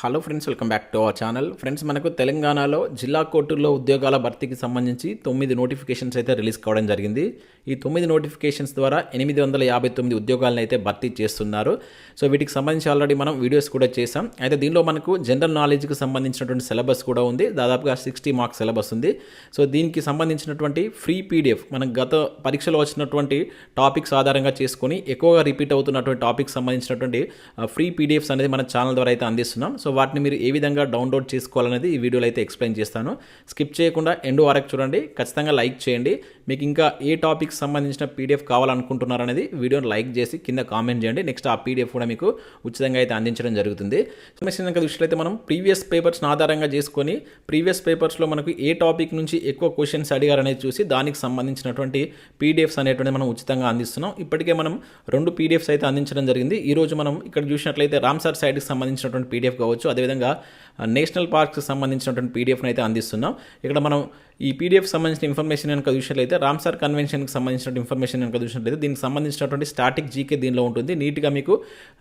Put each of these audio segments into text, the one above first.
Hello friends welcome back to our channel friends మనకు తెలంగాణలో జిల్లా కోర్టుల్లో ఉద్యోగాల భర్తీకి సంబంధించి తొమ్మిది నోటిఫికేషన్స్ అయితే రిలీజ్ కావడం జరిగింది. ఈ తొమ్మిది నోటిఫికేషన్స్ ద్వారా ఎనిమిది వందల యాభై తొమ్మిది ఉద్యోగాలను అయితే భర్తీ చేస్తున్నారు. సో వీటికి సంబంధించి ఆల్రెడీ మనం వీడియోస్ కూడా చేసాం అయితే దీనిలో మనకు జనరల్ నాలెడ్జ్కి సంబంధించినటువంటి సిలబస్ కూడా ఉంది. దాదాపుగా సిక్స్టీ మార్క్స్ సిలబస్ ఉంది. సో దీనికి సంబంధించినటువంటి ఫ్రీ పీడిఎఫ్ మనకు గత పరీక్షలో వచ్చినటువంటి టాపిక్స్ ఆధారంగా చేసుకొని ఎక్కువగా రిపీట్ అవుతున్నటువంటి టాపిక్స్ సంబంధించినటువంటి uh, ఫ్రీ పీడిఎఫ్స్ అనేది మన ఛానల్ ద్వారా అయితే అందిస్తున్నాం. సో వాటిని మీరు ఏ విధంగా డౌన్లోడ్ చేసుకోవాలనేది ఈ వీడియోలో అయితే ఎక్స్ప్లెయిన్ చేస్తాను. స్కిప్ చేయకుండా ఎండ్ వరకు చూడండి. ఖచ్చితంగా లైక్ చేయండి. మీకు ఇంకా ఏ టాపిక్ సంబంధించిన పీడిఎఫ్ కావాలనుకుంటున్నారనేది వీడియోని లైక్ చేసి కింద కామెంట్ చేయండి. నెక్స్ట్ ఆ పీడిఎఫ్ కూడా మీకు ఉచితంగా అయితే అందించడం జరుగుతుంది. సమస్య దృష్టిలో అయితే మనం ప్రీవియస్ పేపర్స్ని ఆధారంగా చేసుకొని ప్రీవియస్ పేపర్స్లో మనకు ఏ టాపిక్ నుంచి ఎక్కువ క్వశ్చన్స్ అడిగారనేది చూసి దానికి సంబంధించినటువంటి పీడిఎఫ్స్ అనేటువంటి మనం ఉచితంగా అందిస్తున్నాం. ఇప్పటికే మనం రెండు పీడిఎఫ్స్ అయితే అందించడం జరిగింది. ఈ రోజు మనం ఇక్కడ చూసినట్లయితే రామ్సార్ సైడ్కి సంబంధించినటువంటి పీడిఎఫ్ కావచ్చు అదేవిధంగా నేషనల్ పార్క్స్ సంబంధించినటువంటి పీడిఎఫ్ని అయితే అందిస్తున్నాం. ఇక్కడ మనం ఈ పీడిఎఫ్ సంబంధించిన ఇన్ఫర్మేషన్ కనుక చూసినట్లయితే రామ్సార్ కన్వెన్షన్కి సంబంధించిన ఇన్ఫర్మేషన్ కనుక చూసినట్లయితే దీనికి సంబంధించినటువంటి స్టాటిక్ జీకే దీనిలో ఉంటుంది. నీట్గా మీకు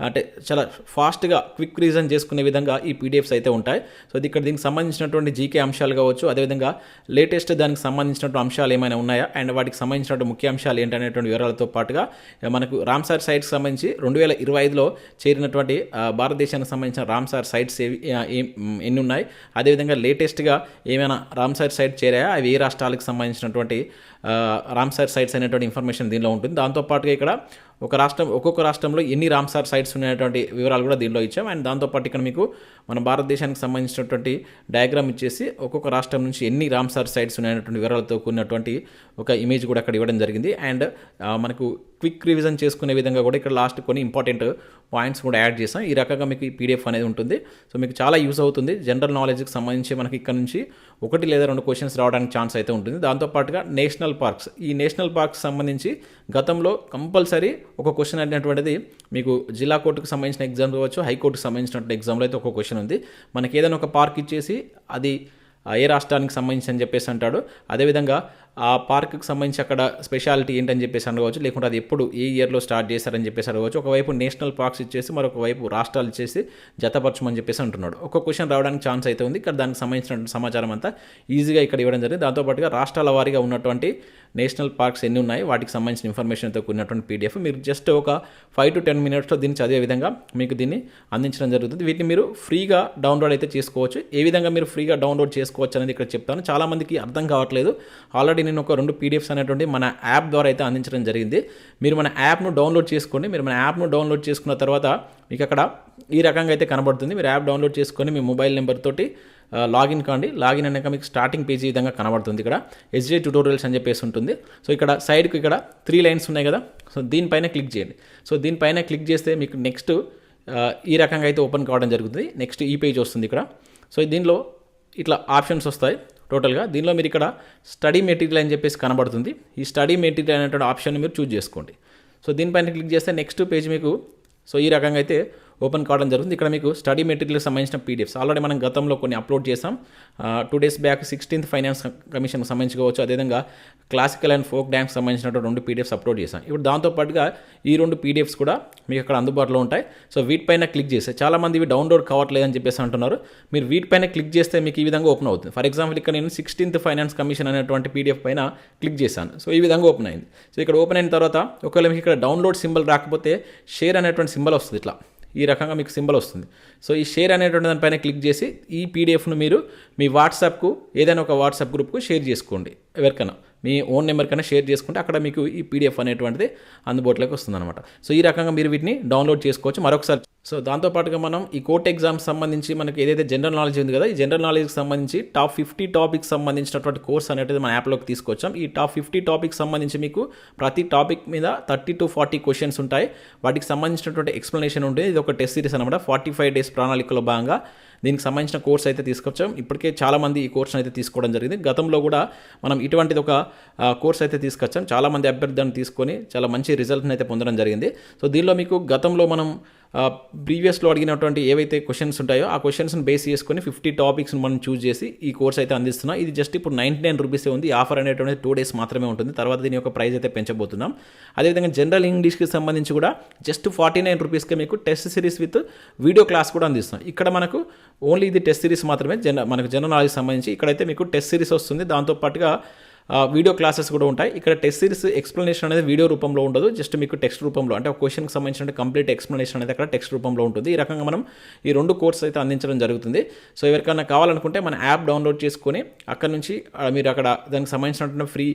అంటే చాలా ఫాస్ట్గా క్విక్ రీజన్ చేసుకునే విధంగా ఈ పీడిఎఫ్స్ అయితే ఉంటాయి. సో ఇక్కడ దీనికి సంబంధించినటువంటి జీకే అంశాలు కావచ్చు అదేవిధంగా లేటెస్ట్ దానికి సంబంధించినటువంటి అంశాలు ఏమైనా ఉన్నాయా? అండ్ వాటికి సంబంధించినటువంటి ముఖ్య అంశాలు ఏంటనేటువంటి వివరాలతో పాటుగా మనకు రామ్సార్ సైట్స్ సంబంధించి రెండు వేల ఇరవై ఐదులో చేరినటువంటి భారతదేశానికి సంబంధించిన రామ్సార్ సైట్స్ ఏవి ఎన్ని ఉన్నాయి? అదేవిధంగా లేటెస్ట్గా ఏమైనా రామ్సార్ సైట్ చేరాయా? అవి ఏ రాష్ట్రాలకు సంబంధించినటువంటి రామ్సర్ సైట్స్ అనేటువంటి ఇన్ఫర్మేషన్ దీనిలో ఉంటుంది. దాంతోపాటుగా ఇక్కడ ఒక రాష్ట్రం ఒక్కొక్క రాష్ట్రంలో ఎన్ని రామ్సార్ సైట్స్ ఉన్నటువంటి వివరాలు కూడా దీనిలో ఇచ్చాం. అండ్ దాంతోపాటు ఇక్కడ మీకు మన భారతదేశానికి సంబంధించినటువంటి డయాగ్రామ్ ఇచ్చేసి ఒక్కొక్క రాష్ట్రం నుంచి ఎన్ని రామ్సార్ సైట్స్ ఉన్నటువంటి వివరాలతో కూడినటువంటి ఒక ఇమేజ్ కూడా అక్కడ ఇవ్వడం జరిగింది. అండ్ మనకు క్విక్ రివిజన్ చేసుకునే విధంగా కూడా ఇక్కడ లాస్ట్ కొన్ని ఇంపార్టెంట్ పాయింట్స్ కూడా యాడ్ చేసాం ఈ రకంగా మీకు ఈ పీడిఎఫ్ అనేది ఉంటుంది. సో మీకు చాలా యూస్ అవుతుంది. జనరల్ నాలెడ్జ్కి సంబంధించి మనకి ఇక్కడ నుంచి ఒకటి లేదా రెండు క్వశ్చన్స్ రావడానికి ఛాన్స్ అయితే ఉంటుంది. దాంతోపాటుగా నేషనల్ పార్క్స్. ఈ నేషనల్ పార్క్స్ సంబంధించి గతంలో కంపల్సరీ ఒక క్వశ్చన్ అనేటువంటిది మీకు జిల్లా కోర్టుకు సంబంధించిన ఎగ్జామ్ కావచ్చు హైకోర్టుకు సంబంధించినటువంటి ఎగ్జామ్లో అయితే ఒక క్వశ్చన్ ఉంది. మనకి ఏదైనా ఒక పార్క్ ఇచ్చేసి అది ఏ రాష్ట్రానికి సంబంధించి అని చెప్పేసి అంటాడు. అదేవిధంగా ఆ పార్క్కి సంబంధించి అక్కడ స్పెషాలిటీ ఏంటని చెప్పేసి అనుకోవచ్చు లేకుంటే అది ఎప్పుడు ఏ ఇయర్లో స్టార్ట్ చేశారని చెప్పేసి అనుకోవచ్చు ఒకవైపు నేషనల్ పార్క్స్ ఇచ్చేసి మరొక వైపు రాష్ట్రాలు ఇచ్చేసి జతపరచమని చెప్పేసి అంటున్నాడు. ఒక క్వశ్చన్ రావడానికి ఛాన్స్ అయితే ఉంది. ఇక్కడ దానికి సంబంధించిన సమాచారం అంతా ఈజీగా ఇక్కడ ఇవ్వడం జరిగింది. దాంతోపాటుగా రాష్ట్రాల వారీగా ఉన్నటువంటి నేషనల్ పార్క్స్ ఎన్ని ఉన్నాయి వాటికి సంబంధించిన ఇన్ఫర్మేషన్తో కూడినటువంటి పీడిఎఫ్. మీరు జస్ట్ ఒక ఫైవ్ టు టెన్ మినిట్స్లో దీన్ని చదివే విధంగా మీకు దీన్ని అందించడం జరుగుతుంది. వీటిని మీరు ఫ్రీగా డౌన్లోడ్ అయితే చేసుకోవచ్చు. ఏ విధంగా మీరు ఫ్రీగా డౌన్లోడ్ చేసుకోవచ్చు అనేది ఇక్కడ చెప్తాను. చాలామందికి అర్థం కావట్లేదు. ఆల్రెడీ నేను ఒక రెండు పీడిఎఫ్స్ అనేటువంటి మన యాప్ ద్వారా అయితే అందించడం జరిగింది. మీరు మన యాప్ను డౌన్లోడ్ చేసుకోండి. మీరు మన యాప్ను డౌన్లోడ్ చేసుకున్న తర్వాత మీకు అక్కడ ఈ రకంగా అయితే కనబడుతుంది. మీరు యాప్ డౌన్లోడ్ చేసుకొని మీ మొబైల్ నెంబర్ తోటి లాగిన్ కాండి. లాగిన్ అన్నాక మీకు స్టార్టింగ్ పేజీ ఈ విధంగా కనబడుతుంది ఇక్కడ. ఎస్జే ట్యూటోరియల్స్ అని చెప్పేసి ఉంటుంది. సో ఇక్కడ సైడ్కి ఇక్కడ త్రీ లైన్స్ ఉన్నాయి కదా. సో దీనిపైన క్లిక్ చేయండి. సో దీనిపైన క్లిక్ చేస్తే మీకు నెక్స్ట్ ఈ రకంగా అయితే ఓపెన్ కావడం జరుగుతుంది. నెక్స్ట్ ఈ పేజ్ వస్తుంది ఇక్కడ. సో దీనిలో ఇట్లా ఆప్షన్స్ వస్తాయి. టోటల్గా దీనిలో మీరు ఇక్కడ స్టడీ మెటీరియల్ అని చెప్పేసి కనబడుతుంది. ఈ స్టడీ మెటీరియల్ అనేటువంటి ఆప్షన్ మీరు చూజ్ చేసుకోండి. సో దీనిపైన క్లిక్ చేస్తే నెక్స్ట్ పేజ్ మీకు సో ఈ రకంగా అయితే ఓపెన్ కావడం జరుగుతుంది. ఇక్కడ మీకు స్టడీ మెటీరియల్కి సంబంధించిన పీడిఎఫ్స్. ఆల్రెడీ మనం గతంలో కొన్ని అప్లోడ్ చేసాం two days back sixteenth finance కమిషన్కి సంబంధించుకోవచ్చు అదేవిధంగా క్లాసికల్ అండ్ ఫోక్ డ్యాన్స్ సంబంధించినటువంటి రెండు పీడిఎఫ్స్ అప్లోడ్ చేసాం ఇప్పుడు దాంతోపాటుగా ఈ రెండు పీడిఎఫ్స్ కూడా మీకు అక్కడ అందుబాటులో ఉంటాయి. సో వీటిపైన క్లిక్ చేస్తే చాలామంది ఇవి డౌన్లోడ్ కావట్లేదని చెప్పేసి అంటున్నారు. మీరు వీటిపైన క్లిక్ చేస్తే మీకు ఈ విధంగా ఓపెన్ అవుతుంది. ఫర్ ఎగ్జాంపుల్ ఇక్కడ నేను సిక్స్టీన్త్ ఫైనాన్స్ కమిషన్ అనేటువంటి పీడిఎఫ్ పైన క్లిక్ చేశాను. సో ఈ విధంగా ఓపెన్ అయింది. సో ఇక్కడ ఓపెన్ అయిన తర్వాత ఒకవేళ మీకు ఇక్కడ డౌన్లోడ్ సింబల్ రాకపోతే షేర్ అనేటువంటి సింబల్ వస్తుంది ఇట్లా. ఈ రకంగా మీకు సింబల్ వస్తుంది. సో ఈ షేర్ అనేటువంటి దానిపైన క్లిక్ చేసి ఈ పీడిఎఫ్ను మీరు మీ వాట్సాప్కు ఏదైనా ఒక వాట్సాప్ గ్రూప్కు షేర్ చేసుకోండి. ఎవరికైనా. మీ ఓన్ నెంబర్ కన్నా షేర్ చేసుకుంటే అక్కడ మీకు ఈ పీడిఎఫ్ అనేటువంటిది అందుబాటులోకి వస్తుందన్నమాట. సో ఈ రకంగా మీరు వీటిని డౌన్లోడ్ చేసుకోవచ్చు. మరొకసారి సో దాంతోపాటుగా మనం ఈ కోర్ట్ ఎగ్జామ్స్ సంబంధించి మనకి ఏదైతే జనరల్ నాలెడ్జ్ ఉంది కదా ఈ జనరల్ నాలెడ్జ్కి సంబంధించి టాప్ ఫిఫ్టీ టాపిక్ సంబంధించినటువంటి కోర్స్ అనేది మన యాప్లోకి తీసుకొచ్చాం. ఈ టాప్ ఫిఫ్టీ టాపిక్ సంబంధించి మీకు ప్రతి టాపిక్ మీద థర్టీ టు ఫార్టీ క్వశ్చన్స్ ఉంటాయి. వాటికి సంబంధించినటువంటి ఎక్స్ప్లెనేషన్ ఉంటుంది. ఇది ఒక టెస్ట్ సిరీస్ అనమాట ఫార్టీ ఫైవ్ డేస్ ప్రణాళికలో భాగంగా దీనికి సంబంధించిన కోర్స్ అయితే తీసుకొచ్చాం. ఇప్పటికే చాలామంది ఈ కోర్స్ అయితే తీసుకోవడం జరిగింది. గతంలో కూడా మనం ఇటువంటిది ఒక కోర్స్ అయితే తీసుకొచ్చాం. చాలామంది అభ్యర్థులను తీసుకొని చాలా మంచి రిజల్ట్ని అయితే పొందడం జరిగింది. సో దీనిలో మీకు గతంలో మనం ప్రీవియస్లో అడిగినటువంటి ఏవైతే క్వశ్చన్స్ ఉంటాయో ఆ క్వశ్చన్స్ని బేస్ చేసుకొని ఫిఫ్టీ టాపిక్స్ని మనం చూస్ చేసి ఈ కోర్స్ అయితే అందిస్తున్నాం. ఇది జస్ట్ ఇప్పుడు నైంటీ నైన్ రూపీసే ఉంది. ఆఫర్ అనేటువంటిది టూ డేస్ మాత్రమే ఉంటుంది. తర్వాత దీని యొక్క ప్రైస్ అయితే పెంచబోతున్నాం. అదేవిధంగా జనరల్ ఇంగ్లీష్కి సంబంధించి కూడా జస్ట్ ఫార్టీ నైన్ రూపీస్కే మీకు test series with video class కూడా అందిస్తున్నాం. ఇక్కడ మనకు ఓన్లీ ఇది టెస్ట్ సిరీస్ మాత్రమే. జన మనకు జనరల్ నాలెడ్జ్ సంబంధించి ఇక్కడైతే మీకు టెస్ట్ సిరీస్ వస్తుంది. దాంతోపాటుగా వీడియో క్లాసెస్ కూడా ఉంటాయి. ఇక్కడ టెస్ట్ సిరీస్ ఎక్స్ప్లెనేషన్ అనేది వీడియో రూపంలో ఉండదు. జస్ట్ మీకు టెక్స్ట్ రూపంలో అంటే ఒక క్వశ్చన్కి సంబంధించిన కంప్లీట్ ఎక్స్ప్లెనేషన్ అనేది అక్కడ టెక్స్ట్ రూపంలో ఉంటుంది. ఈ రకంగా మనం ఈ రెండు కోర్స్ అయితే అందించడం జరుగుతుంది. సో ఎవరికైనా కావాలనుకుంటే మన యాప్ డౌన్లోడ్ చేసుకొని అక్కడ నుంచి మీరు అక్కడ దానికి సంబంధించినటువంటి ఫ్రీ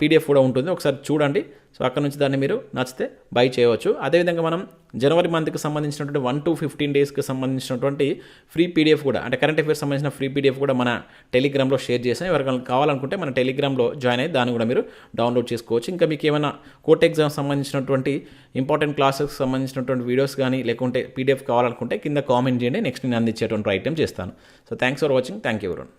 పీడిఎఫ్ కూడా ఉంటుంది. ఒకసారి చూడండి. సో అక్కడ నుంచి దాన్ని మీరు నచ్చితే బై చేయవచ్చు. అదేవిధంగా మనం జనవరి మంత్కి సంబంధించినటువంటి వన్ టు ఫిఫ్టీన్ డేస్కి సంబంధించినటువంటి ఫ్రీ పీడిఎఫ్ కూడా అంటే కరెంట్ అఫేర్స్ సంబంధించిన ఫ్రీ పీడిఎఫ్ కూడా మన టెలిగ్రామ్లో షేర్ చేసాం. ఎవరికైనా కావాలనుకుంటే మన టెలిగ్రామ్లో జాయిన్ అయ్యి దాన్ని కూడా మీరు డౌన్లోడ్ చేసుకోవచ్చు. ఇంకా మీకు ఏమైనా కోర్ట్ ఎగ్జామ్ సంబంధించినటువంటి ఇంపార్టెంట్ క్లాసెస్కి సంబంధించినటువంటి వీడియోస్ కానీ లేకుంటే పీడిఎఫ్ కావాలనుకుంటే కింద కామెంట్ చేయండి. నెక్స్ట్ నేను అందించేటువంటి ఐటెం చేస్తాను. So thanks for watching thank you everyone